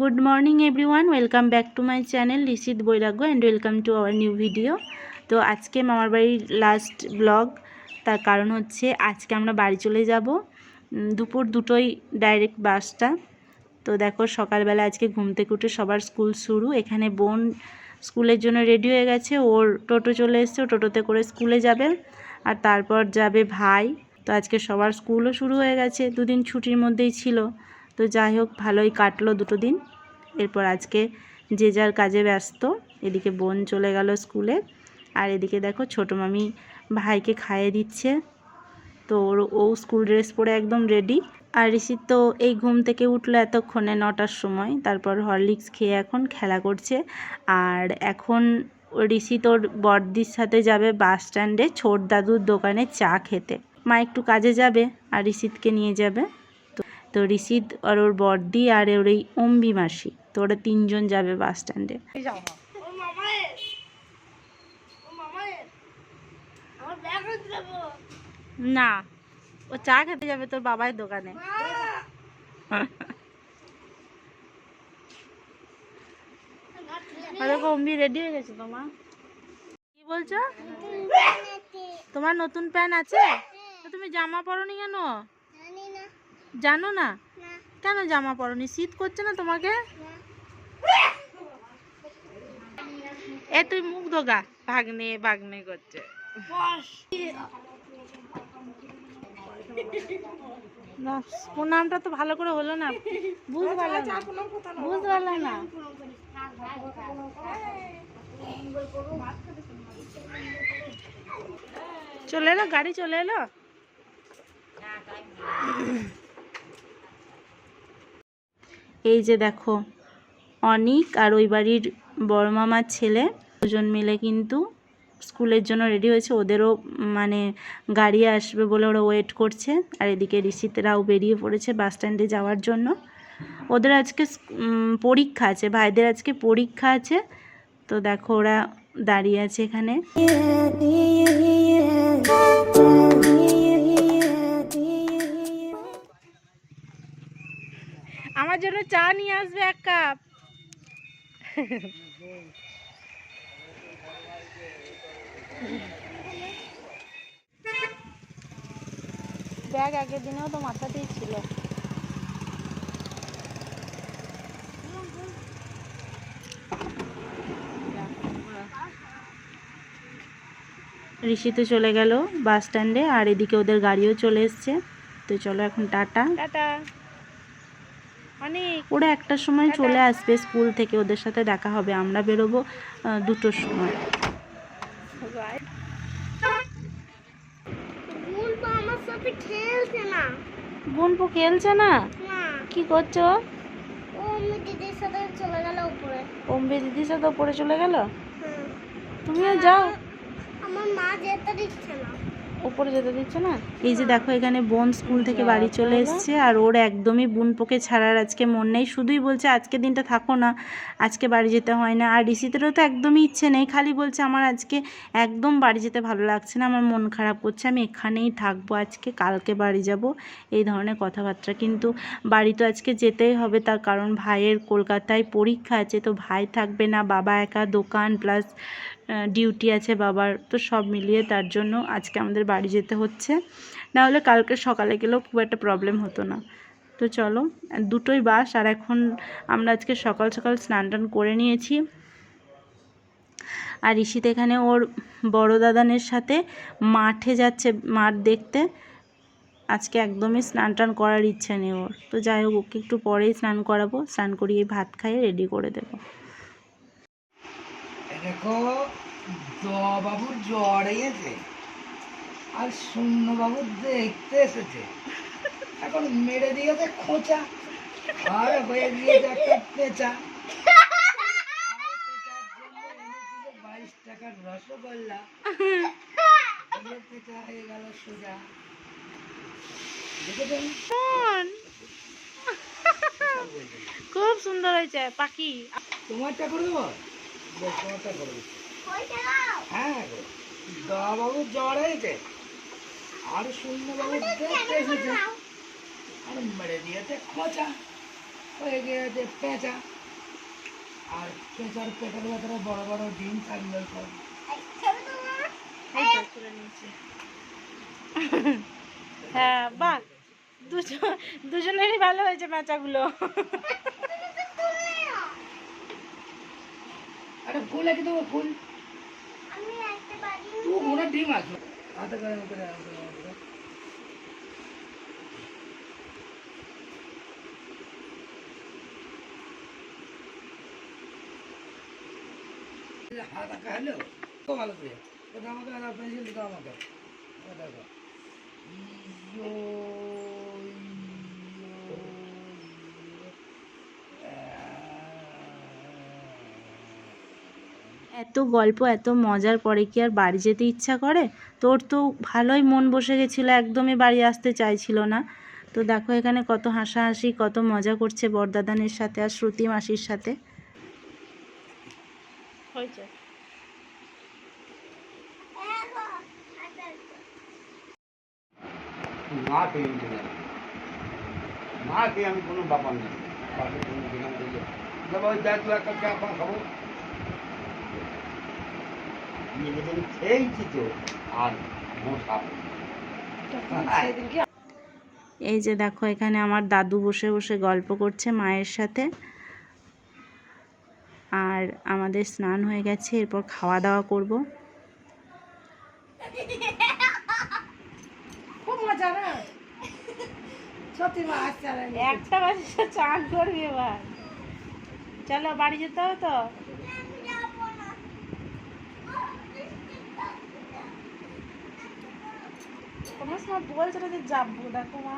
Good morning everyone welcome back to my channel Rashid Bairagya and welcome to our new video তো আজকে মামার বাড়ির last blog তার কারণ হচ্ছে আজকে আমরা বাড়ি চলে যাব। দুপুর দুটোই ডাইরেক্ট বাসটা তো দেখো, সকালবেলা আজকে ঘুম থেকে উঠে সবার স্কুল শুরু। এখানে বোন স্কুলের জন্য রেডি হয়ে গেছে। ওর টোটো চলে এসছে। ও টোটোতে করে স্কুলে যাবে। আর তারপর যাবে ভাই। তো আজকে সবার স্কুলও শুরু হয়ে গেছে। দুদিন ছুটির মধ্যেই ছিল। তো যাই হোক, ভালোই কাটলো দুটো দিন। এরপর আজকে যে যার কাজে ব্যস্ত, এদিকে বোন চলে গেল স্কুলে। আর এদিকে দেখো, ছোটো মামি ভাইকে খাইয়ে দিচ্ছে। তো ওর, ও স্কুল ড্রেস পরে একদম রেডি আর ঋষির তো এই ঘুম থেকে উঠল এতক্ষণে নটার সময়। তারপর হরলিক্স খেয়ে এখন খেলা করছে। আর এখন ঋষি তোর বড়দির সাথে যাবে বাস স্ট্যান্ডে ছোট দাদুর দোকানে চা খেতে। মা একটু কাজে যাবে আর ঋষিতকে নিয়ে যাবে। তো ঋষিত আর ওর বড়দি আর ওর এই অম্বি মাসি তো ওরা তিনজন যাবে বাস স্ট্যান্ডে। না ও চা খেতে যাবে তোর বাবার দোকানে। দেখো অম্বি রেডি হয়ে গেছে তোমার কি বলছো? তোমার নতুন প্যান্ট আছে? তুমি জামা পরনি কেন? জানো না? কেন জামা পরনি? শীত করছে না তোমাকে? এ তুই মুখ ধোগা। ভাগ্নে ভাগ্নে করছে। না প্রণামটা তো ভালো করে হলো না। বুঝতে পারলাম না। বুঝতে পারলাম না। চলে এলো? গাড়ি চলে এলো? এই যে দেখো অনিক আর ওই বাড়ির বড় মামার ছেলে দুজন মিলে কিন্তু স্কুলের জন্য রেডি হয়েছে ওদেরও মানে গাড়ি আসবে বলে ওরা ওয়েট করছে আর এদিকে ঋষিতরাও বেরিয়ে পড়েছে বাস স্ট্যান্ডে যাওয়ার জন্য ওদের আজকে পরীক্ষা আছে ভাইদের আজকে পরীক্ষা আছে তো দেখো ওরা দাঁড়িয়ে আছে এখানে আমার জন্য চা নিয়ে আসবে এক কাপ। ব্যাগ আগের দিনেও তো মাথাতেই ছিল। ঋষি তো চলে গেল বাস স্ট্যান্ডে আর এদিকে ওদের গাড়িও চলে এসছে। তো চলো এখন টাটা। টাটা। ওরা একটার সময় চলে আসবে স্কুল থেকে ওদের সাথে দেখা হবে আমরা বেরোবো দুটোর সময়। সাথে খেলছে না। বোনপো খেলছে না? না। কি করছ? আমি দিদির সাথে চলে গেল উপরে। অম্বে দিদির সাথে ওপরে চলে গেল? তুমিও যাও। আমার মা যেতে দিচ্ছে না। উপরে যেতে দিচ্ছে না? এই যে দেখো এখানে বোন স্কুল থেকে বাড়ি চলে এসছে আর ওর একদমই বোনপোকে ছাড়ার আজকে মন নেই। শুধুই বলছে আজকে দিনটা থাকো না আজকে বাড়ি যেতে হয় না। আর ঋষিতেরও তো একদমই ইচ্ছে নেই খালি বলছে আমার আজকে একদম বাড়ি যেতে ভালো লাগছে না আমার মন খারাপ করছে আমি এখানেই থাকব আজকে কালকে বাড়ি যাব। এই ধরনের কথাবার্তা। কিন্তু বাড়ি তো আজকে যেতেই হবে তার কারণ ভাইয়ের কলকাতায় পরীক্ষা আছে তো ভাই থাকবে না বাবা একা দোকান প্লাস ডিউটি আছে, বাবার, তো সব মিলিয়ে তার জন্য আজকে আমাদের বাড়ি যেতে হচ্ছে। না হলে কালকে সকালে গেলেও খুব একটা প্রবলেম হতো না। তো চলো, দুটোই বাস আর এখন আমরা আজকে সকাল সকাল স্নান টান করে নিয়েছি। আর ঋষিত এখানে ওর বড় দাদানের সাথে মাঠে যাচ্ছে মাঠ দেখতে। আজকে একদমই স্নান টান করার ইচ্ছে নেই ওর। তো যাই হোক, ওকে একটু পরেই স্নান করাবো। স্নান করিয়ে ভাত খাইয়ে রেডি করে দেবো। দেখো বাবুর জ্বর এসেছে আর শূন্য বাবু দেখতে এসেছে। এখন মেরে দিয়েছে খোঁচা আর হয়ে গিয়েছে একটা পেঁচা। বাইশ টাকার রসগোল্লা। পেঁচা হয়ে গেল সোজা। খুব সুন্দর হয়েছে পাখি। তোমারটা করে দেবো? হ্যাঁ বাবু জ্বর হয়েছে। আর শূন্য বাবু দেখতে এসেছে। আর মেরে দিয়েছে খোঁচা হয়ে গিয়েছে পেঁচা। আর পেঁচার পেটের ভেতরে বড় বড় ডিম থাকবে সব হ্যাঁ বাহ। দুজন দুজনেরই ভালো হয়েছে মেচাগুলো ফুল আছে তো ফুল। একটা ওরা ডিম আছে। হাতে করে করে হাত আঁকা হলো। তো ভালো করে। ওটা আমাকে পেন্সিল দিতে আমাকে। দেখো। এত গল্প এত মজার পরে কি আর বাড়ি যেতে ইচ্ছা করে? তোর তো ভালোই মন বসে গেছিল একদমই বাড়ি আসতে চাইছিল না। তো দেখো এখানে কত হাসাহাসি কত মজা করছে বরদাদানের সাথে আর শ্রুতি মাসির সাথে। হয়েছে। মা পেয়ে দিলাম মা পেয়ে আমি কোনো ব্যাপার নেই বাবা ওই দেখ একটা চা খাব। নিজেদের খেয়েছি তো আর এই যে দেখো এখানে আমার দাদু বসে বসে গল্প করছে মায়ের সাথে। আর আমাদের স্নান হয়ে গেছে এরপর খাওয়া দাওয়া করব। একটা বাজে চান করবি এবার। চলো বাড়ি যেতে হবে তো? তোমার সময় বলছিল যে যাব দেখো মা।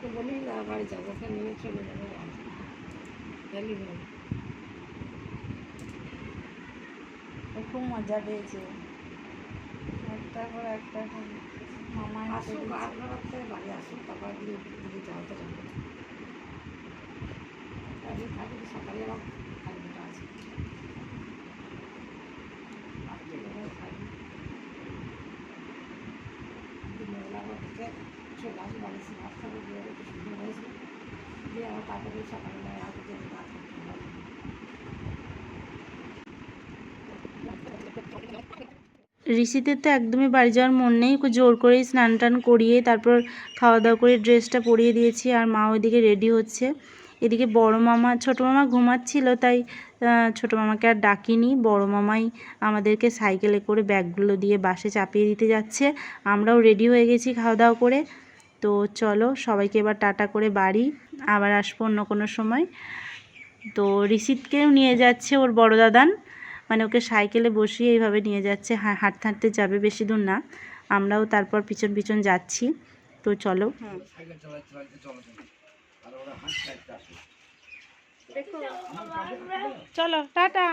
তো বলি না বাড়ি যাব ওখানে নিয়ে চলে যাব ও খুব মজা পেয়েছে। একটা পর একটা করে মামা আসুক দিচ্ছে। বাড়ি আসুক তারপর দিয়ে দিদি যাও তো যাব সকালে আমার থাকবে আছে রাত্রিবেলায় থাকি। দিনের বেলা আবার থেকে আসি বাড়ি এসে ভাত খাব দিয়ে একটু সুন্দর হয়েছে দিয়ে আবার তারপরে সকালবেলায় আসবে যে ভাত খাব। ঋষিদের তো একদমই বাড়ি যাওয়ার মন নেই জোর করেই স্নান টান করিয়ে তারপর খাওয়া দাওয়া করে ড্রেসটা পরিয়ে দিয়েছি, আর মা ওইদিকে রেডি হচ্ছে। এদিকে বড় মামা, ছোট মামা ঘুমাচ্ছিল, তাই ছোট মামাকে আর ডাকিনি। বড় মামাই আমাদেরকে সাইকেলে করে ব্যাগগুলো দিয়ে বাসে চাপিয়ে দিতে যাচ্ছে। আমরাও রেডি হয়ে গেছি খাওয়া দাওয়া করে। তো চলো সবাইকে এবার টাটা করে বাড়ি আবার আসব অন্য কোনো সময়। তো ঋষিতকেও নিয়ে যাচ্ছে ওর বড় দাদান মানে ওকে সাইকেলে বসিয়ে এইভাবে নিয়ে যাচ্ছে হা- হাঁটতে হাঁটতে যাবে বেশি দূর না আমরাও তারপর পিছন পিছন যাচ্ছি। তো চলো। চলো টাটা।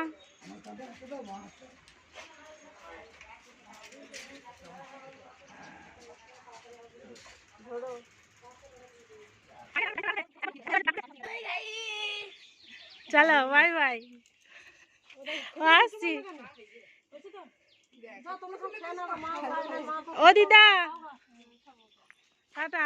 চলো বাই বাই আসছি। ও দিদা। টাটা।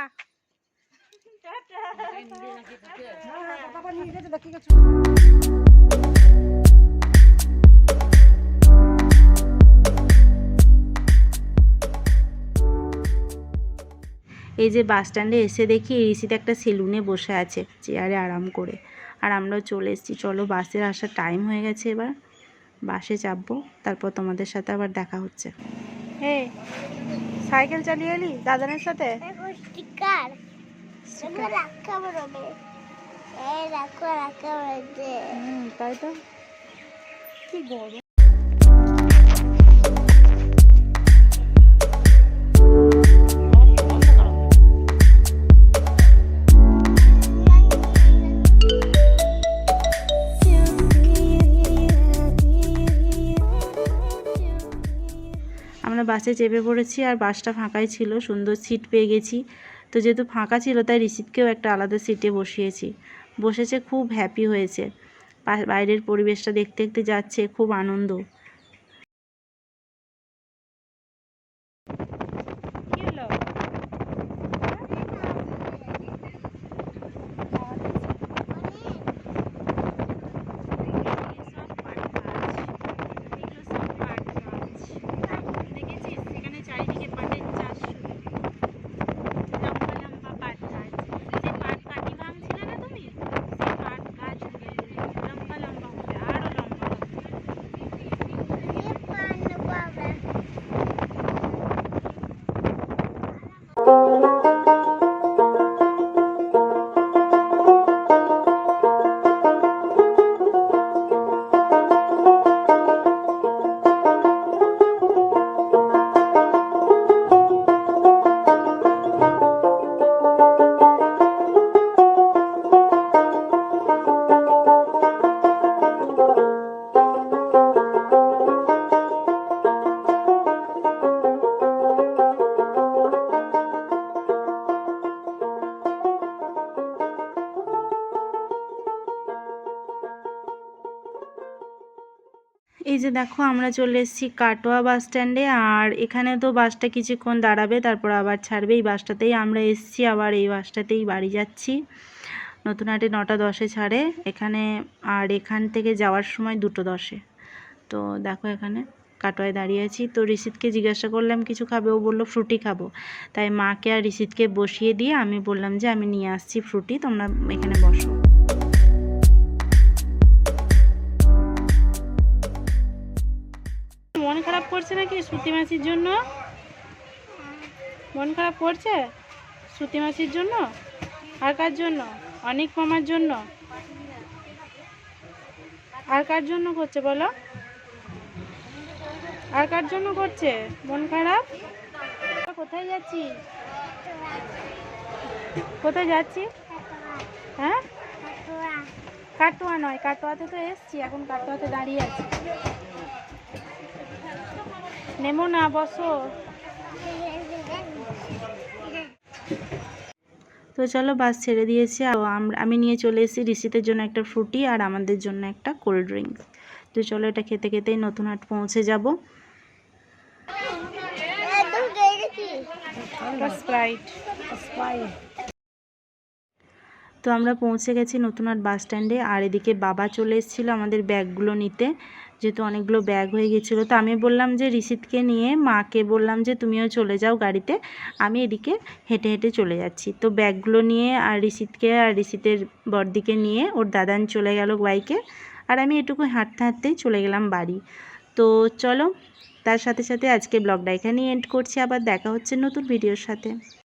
এই যে বাস স্ট্যান্ডে এসে দেখি এই ঋষিতে একটা সেলুনে বসে আছে চেয়ারে আরাম করে। আর আমরাও চলে এসেছি। চলো বাসের আসার টাইম হয়ে গেছে এবার। বাসে চাপবো তারপর তোমাদের সাথে আবার দেখা হচ্ছে। হে সাইকেল চালিয়ে এলি দাদানের সাথে? তাই তো। কি গরম বাসে চেপে পড়েছি আর বাসটা ফাঁকাই ছিল, সুন্দর সিট পেয়ে গেছি। তো যেহেতু ফাঁকা ছিল, তাই ঋষিতকেও একটা আলাদা সিটে বসিয়েছি। বসেছে, খুব হ্যাপি হয়েছে। বাইরের পরিবেশটা দেখতে দেখতে যাচ্ছে, খুব আনন্দ। যে দেখো আমরা চলে এসেছি কাটোয়া বাস স্ট্যান্ডে আর এখানে তো বাসটা কিছুক্ষণ দাঁড়াবে, তারপর আবার ছাড়বে। এই বাসটাতেই আমরা এসেছি, আবার এই বাসটাতেই বাড়ি যাচ্ছি। নতুন হাটে নটা দশে ছাড়ে, এখানে আর এখান থেকে যাওয়ার সময় দুটো দশে। তো দেখো এখানে কাটোয়ায় দাঁড়িয়ে আছি। তো ঋষিতকে জিজ্ঞাসা করলাম, কিছু খাবে? ও বলল ফ্রুটি খাব। তাই মাকে আর ঋষিতকে বসিয়ে দিয়ে আমি বললাম যে, আমি নিয়ে আসছি ফ্রুটি তোমরা এখানে বসো। করছে নাকি শ্রুতি মাসির জন্য? মন খারাপ করছে? শ্রুতি মাসির জন্য? আর কার জন্য? অনেক মামার জন্য? আর কার জন্য করছে বলো? আর কার জন্য করছে? মন খারাপ? কোথায় যাচ্ছি? কোথায় যাচ্ছি? হ্যাঁ? কাটোয়া নয়, কাটোয়াতে তো এসছি, এখন কাটোয়াতে দাঁড়িয়ে আছি। নেমো না বসো। তো চলো বাস ছেড়ে দিয়েছে। আর আম- নিয়ে চলে এসেছি ঋষিতের জন্য একটা ফ্রুটি আর আমাদের জন্য একটা কোল্ড ড্রিঙ্কস তো চলো এটা খেতে খেতেই নতুন হাট পৌঁছে যাব। কি স্প্রাইট তো আমরা পৌঁছে গেছি নতুনহাট বাস স্ট্যান্ডে। আর এদিকে বাবা চলে এসেছিল আমাদের ব্যাগগুলো নিতে। যেহেতু অনেকগুলো ব্যাগ হয়ে গেছিল। তো আমি বললাম যে, ঋষিতকে নিয়ে মাকে বললাম যে, তুমিও চলে যাও গাড়িতে। আমি এদিকে হেঁটে হেঁটে চলে যাচ্ছি। তো ব্যাগগুলো নিয়ে আর ঋষিতকে আর ঋষিতের বরদিকে নিয়ে ওর দাদান চলে গেল বাইকে। আর আমি এটুকু হাঁটতে হাঁটতেই চলে গেলাম বাড়ি। তো চলো, তার সাথে সাথে আজকে ব্লগটা এখানেই এন্ড করছি। আবার দেখা হচ্ছে নতুন ভিডিওর সাথে।